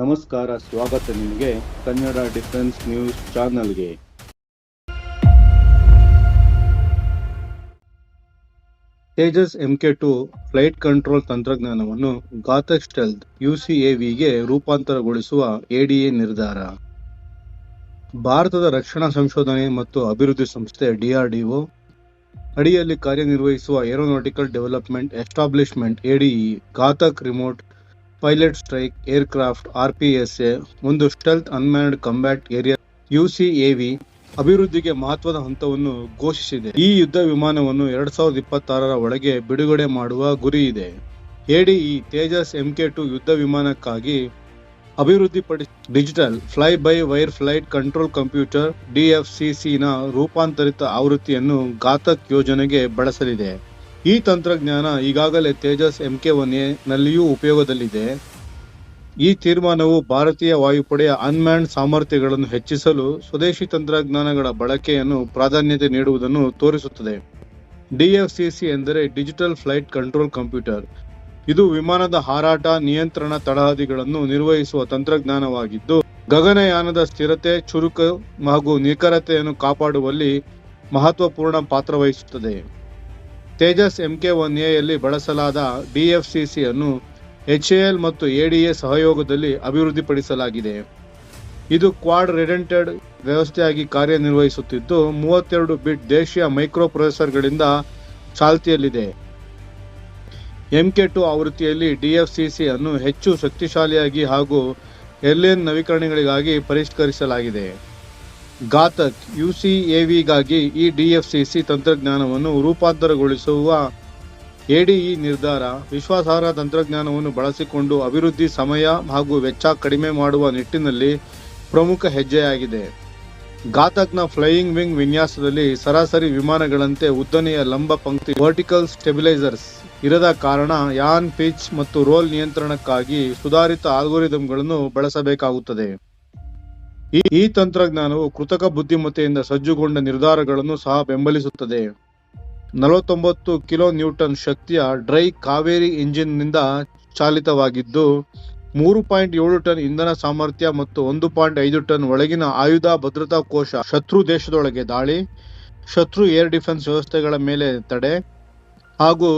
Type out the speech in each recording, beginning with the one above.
ನಮಸ್ಕಾರ, ಸ್ವಾಗತ ನಿಮಗೆ ಕನ್ನಡ ಡಿಫೆನ್ಸ್ ನ್ಯೂಸ್ ಚಾನಲ್ಗೆ. Tejas MK two flight control ತಂತ್ರಜ್ಞಾನವನ್ನು ಗಾತಕ್ ಸ್ಟೆಲ್ತ್ ಯುಸಿಎವಿಗೆ ರೂಪಾಂತರಗೊಳಿಸುವ ಎಡಿಎ ನಿರ್ಧಾರ. ಭಾರತದ ರಕ್ಷಣಾ ಸಂಶೋಧನೆ ಮತ್ತು ಅಭಿವೃದ್ಧಿ ಸಂಸ್ಥೆ ಡಿಆರ್ಡಿಒ ಅಡಿಯಲ್ಲಿ ಕಾರ್ಯನಿರ್ವಹಿಸುವ aeronautical development establishment ADE Ghatak remote pilot strike aircraft RPSA ಒಂದು stealth unmanned combat aerial UCAV ಅಭಿವೃದ್ಧಿಗೆ ಮಹತ್ವದ ಹಂತವನ್ನು ಘೋಷಿಸಿದೆ. ಈ ಯುದ್ಧ ವಿಮಾನವನ್ನು ಎರಡ್ ಸಾವಿರದ ಇಪ್ಪತ್ತಾರರ ಒಳಗೆ ಬಿಡುಗಡೆ ಮಾಡುವ ಗುರಿ ಇದೆ. ಎಡಿಇ ತೇಜಸ್ ಎಂಕೆ ಟು ಯುದ್ಧ ವಿಮಾನಕ್ಕಾಗಿ ಅಭಿವೃದ್ಧಿಪಡಿಸಿ digital fly by wire flight control computer ಡಿಎಫ್ಸಿಸಿನ ರೂಪಾಂತರಿತ ಆವೃತ್ತಿಯನ್ನು ಘಾತಕ್ ಯೋಜನೆಗೆ ಬಳಸಲಿದೆ. ಈ ತಂತ್ರಜ್ಞಾನ ಈಗಾಗಲೇ ತೇಜಸ್ ಎಂಕೆ ಒನ್ ಎ ನಲ್ಲಿಯೂ ಉಪಯೋಗದಲ್ಲಿದೆ. ಈ ತೀರ್ಮಾನವು ಭಾರತೀಯ ವಾಯುಪಡೆಯ ಅನ್ಮ್ಯಾನ್ಡ್ ಸಾಮರ್ಥ್ಯಗಳನ್ನು ಹೆಚ್ಚಿಸಲು ಸ್ವದೇಶಿ ತಂತ್ರಜ್ಞಾನಗಳ ಬಳಕೆಯನ್ನು ಪ್ರಾಧಾನ್ಯತೆ ನೀಡುವುದನ್ನು ತೋರಿಸುತ್ತದೆ. ಡಿಎಫ್ಸಿಸಿ ಎಂದರೆ ಡಿಜಿಟಲ್ ಫ್ಲೈಟ್ ಕಂಟ್ರೋಲ್ ಕಂಪ್ಯೂಟರ್. ಇದು ವಿಮಾನದ ಹಾರಾಟ, ನಿಯಂತ್ರಣ ತಳಹದಿಗಳನ್ನು ನಿರ್ವಹಿಸುವ ತಂತ್ರಜ್ಞಾನವಾಗಿದ್ದು, ಗಗನಯಾನದ ಸ್ಥಿರತೆ, ಚುರುಕು ಹಾಗೂ ನಿಖರತೆಯನ್ನು ಕಾಪಾಡುವಲ್ಲಿ ಮಹತ್ವಪೂರ್ಣ ಪಾತ್ರ ವಹಿಸುತ್ತದೆ. ತೇಜಸ್ ಎಂಕೆ ಒನ್ ಎಯಲ್ಲಿ ಬಳಸಲಾದ ಡಿಎಫ್ಸಿಸಿ ಅನ್ನು ಎಚ್ಎಎಲ್ ಮತ್ತು ಎಡಿಎ ಸಹಯೋಗದಲ್ಲಿ ಅಭಿವೃದ್ಧಿಪಡಿಸಲಾಗಿದೆ. ಇದು ಕ್ವಾಡ್ ರೆಡೆಂಟೆಡ್ ವ್ಯವಸ್ಥೆಯಾಗಿ ಕಾರ್ಯನಿರ್ವಹಿಸುತ್ತಿದ್ದು, ಮೂವತ್ತೆರಡು ಬಿಟ್ ದೇಶೀಯ ಮೈಕ್ರೋ ಪ್ರೊಸೆಸರ್ಗಳಿಂದ ಚಾಲ್ತಿಯಲ್ಲಿದೆ. ಎಂಕೆ ಟು ಆವೃತ್ತಿಯಲ್ಲಿ ಡಿಎಫ್ಸಿಸಿ ಅನ್ನು ಹೆಚ್ಚು ಶಕ್ತಿಶಾಲಿಯಾಗಿ ಹಾಗೂ ಏರ್ಲೈನ್ ನವೀಕರಣಗಳಿಗಾಗಿ ಪರಿಷ್ಕರಿಸಲಾಗಿದೆ. ಘಾತಕ್ ಯುಸಿಎವಿಗಾಗಿ ಈ ಡಿಎಫ್ಸಿಸಿ ತಂತ್ರಜ್ಞಾನವನ್ನು ರೂಪಾಂತರಗೊಳಿಸುವ ಎಡಿಇ ನಿರ್ಧಾರ ವಿಶ್ವಾಸಾರ್ಹ ತಂತ್ರಜ್ಞಾನವನ್ನು ಬಳಸಿಕೊಂಡು ಅಭಿವೃದ್ಧಿ ಸಮಯ ಹಾಗೂ ವೆಚ್ಚ ಕಡಿಮೆ ಮಾಡುವ ನಿಟ್ಟಿನಲ್ಲಿ ಪ್ರಮುಖ ಹೆಜ್ಜೆಯಾಗಿದೆ. ಘಾತಕ್ನ ಫ್ಲೈಯಿಂಗ್ ವಿಂಗ್ ವಿನ್ಯಾಸದಲ್ಲಿ ಸರಾಸರಿ ವಿಮಾನಗಳಂತೆ ಉದ್ದನೆಯ ಲಂಬ ಪಂಕ್ತಿ, ವರ್ಟಿಕಲ್ ಸ್ಟೆಬಿಲೈಸರ್ಸ್ ಇರದ ಕಾರಣ ಯಾನ್ ಪಿಚ್ ಮತ್ತು ರೋಲ್ ನಿಯಂತ್ರಣಕ್ಕಾಗಿ ಸುಧಾರಿತ ಆಲ್ಗೋರಿದಮ್ಗಳನ್ನು ಬಳಸಬೇಕಾಗುತ್ತದೆ. ಈ ತಂತ್ರಜ್ಞಾನವು ಕೃತಕ ಬುದ್ಧಿಮತ್ತೆಯಿಂದ ಸಜ್ಜುಗೊಂಡ ನಿರ್ಧಾರಗಳನ್ನು ಸಹ ಬೆಂಬಲಿಸುತ್ತದೆ. ನಲವತ್ತೊಂಬತ್ತು ಕಿಲೋ ನ್ಯೂಟನ್ ಶಕ್ತಿಯ ಡ್ರೈ ಕಾವೇರಿ ಇಂಜಿನ್ನಿಂದ ಚಾಲಿತವಾಗಿದ್ದು, ಮೂರು ಪಾಯಿಂಟ್ ಏಳು ಟನ್ ಇಂಧನ ಸಾಮರ್ಥ್ಯ ಮತ್ತು ಒಂದು ಪಾಯಿಂಟ್ ಐದು ಟನ್ ಒಳಗಿನ ಆಯುಧ ಭದ್ರತಾ ಕೋಶ ಶತ್ರು ದೇಶದೊಳಗೆ ದಾಳಿ, ಶತ್ರು ಏರ್ ಡಿಫೆನ್ಸ್ ವ್ಯವಸ್ಥೆಗಳ ಮೇಲೆ ತಡೆ ಹಾಗೂ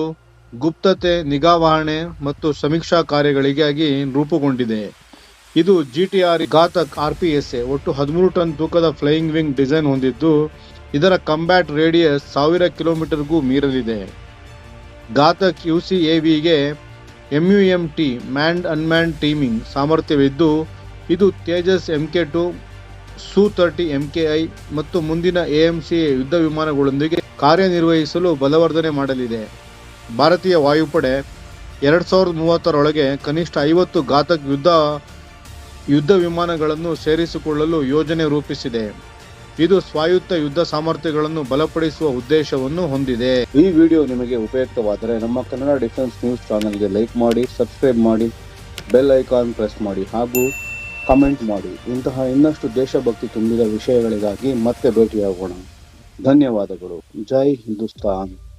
ಗುಪ್ತತೆ ನಿಗಾವಹಣೆ ಮತ್ತು ಸಮೀಕ್ಷಾ ಕಾರ್ಯಗಳಿಗಾಗಿ ರೂಪುಗೊಂಡಿದೆ. ಇದು G T R Ghatak R P S A, ಒಟ್ಟು ಹದಿಮೂರು ಟನ್ ತೂಕದ ಫ್ಲೈಯಿಂಗ್ ವಿಂಗ್ ಡಿಸೈನ್ ಹೊಂದಿದ್ದು, ಇದರ ಕಂಬ್ಯಾಟ್ ರೇಡಿಯಸ್ ಸಾವಿರ ಕಿಲೋಮೀಟರ್ಗೂ ಮೀರಲಿದೆ. Ghatak U C A ವಿಗೆ M U M U M T manned unmanned teaming ಸಾಮರ್ಥ್ಯವಿದ್ದು, ಇದು Tejas MK two, Su thirty M K I ಮತ್ತು ಮುಂದಿನ ಎಎಂಸಿ ಯುದ್ಧ ವಿಮಾನಗಳೊಂದಿಗೆ ಕಾರ್ಯನಿರ್ವಹಿಸಲು ಬಲವರ್ಧನೆ ಮಾಡಲಿದೆ. ಭಾರತೀಯ ವಾಯುಪಡೆ ಎರಡು ಸಾವಿರದ ಮೂವತ್ತರೊಳಗೆ ಕನಿಷ್ಠ ಐವತ್ತು ಘಾತಕ್ ಯುದ್ಧ ಯುದ್ಧ ವಿಮಾನಗಳನ್ನು ಸೇರಿಸಿಕೊಳ್ಳಲು ಯೋಜನೆ ರೂಪಿಸಿದೆ. ಇದು ಸ್ವಾಯುತ್ತ ಯುದ್ಧ ಸಾಮರ್ಥ್ಯಗಳನ್ನು ಬಲಪಡಿಸುವ ಉದ್ದೇಶವನ್ನು ಹೊಂದಿದೆ. ಈ ವಿಡಿಯೋ ನಿಮಗೆ ಉಪಯುಕ್ತವಾದರೆ ನಮ್ಮ ಕನ್ನಡ ಡಿಫೆನ್ಸ್ ನ್ಯೂಸ್ ಚಾನೆಲ್ಗೆ ಲೈಕ್ ಮಾಡಿ, ಸಬ್ಸ್ಕ್ರೈಬ್ ಮಾಡಿ, ಬೆಲ್ ಐಕಾನ್ ಪ್ರೆಸ್ ಮಾಡಿ ಹಾಗೂ ಕಮೆಂಟ್ ಮಾಡಿ. ಇಂತಹ ಇನ್ನಷ್ಟು ದೇಶಭಕ್ತಿ ತುಂಬಿದ ವಿಷಯಗಳಿಗಾಗಿ ಮತ್ತೆ ಭೇಟಿಯಾಗೋಣ. ಧನ್ಯವಾದಗಳು. ಜೈ ಹಿಂದೂಸ್ತಾನ್.